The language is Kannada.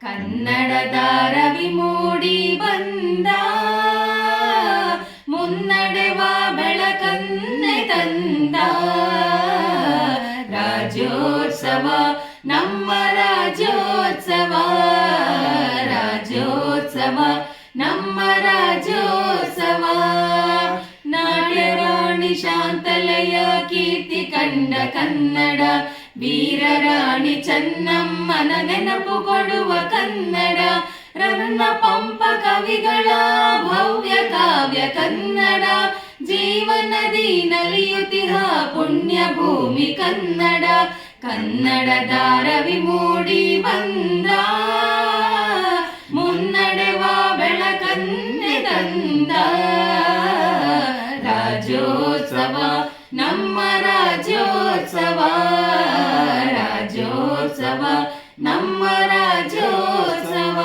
ಕನ್ನಡದ ರವಿ ಮೂಡಿ ಬಂದ ಮುನ್ನಡೆವ ಬೆಳಕನ್ನೆ ತಂದ ರಾಜ್ಯೋತ್ಸವ ನಮ್ಮ ರಾಜ್ಯೋತ್ಸವ ರಾಜ್ಯೋತ್ಸವ ನಮ್ಮ ರಾಜ್ಯೋತ್ಸವ ನಾಟ್ಯರಾಣಿ ಶಾಂತಲಯ ಕೀರ್ತಿ ಕಂಡ ಕನ್ನಡ ವೀರರಾಣಿ ನೆನಪು ಕೊಡುವ ಕನ್ನಡ. ರನ್ನ ಪಂಪ ಕವಿಗಳ ಭವ್ಯ ಕಾವ್ಯ ಕನ್ನಡ. ಜೀವನದಿ ನಲಿಯುತಿಹ ಪುಣ್ಯ ಭೂಮಿ ಕನ್ನಡ. ಕನ್ನಡ ದಾರವಿ ಮೂಡಿ ಬಂದ. ಮುನ್ನಡೆವ ಬೆಳಕನ್ನೆ ತಂದ. ರಾಜ್ಯೋತ್ಸವ, ನಮ್ಮ ರಾಜ್ಯೋತ್ಸವ. ರಾಜ್ಯೋತ್ಸವ. ನಮ್ಮ ರಾಜ್ಯೋತ್ಸವ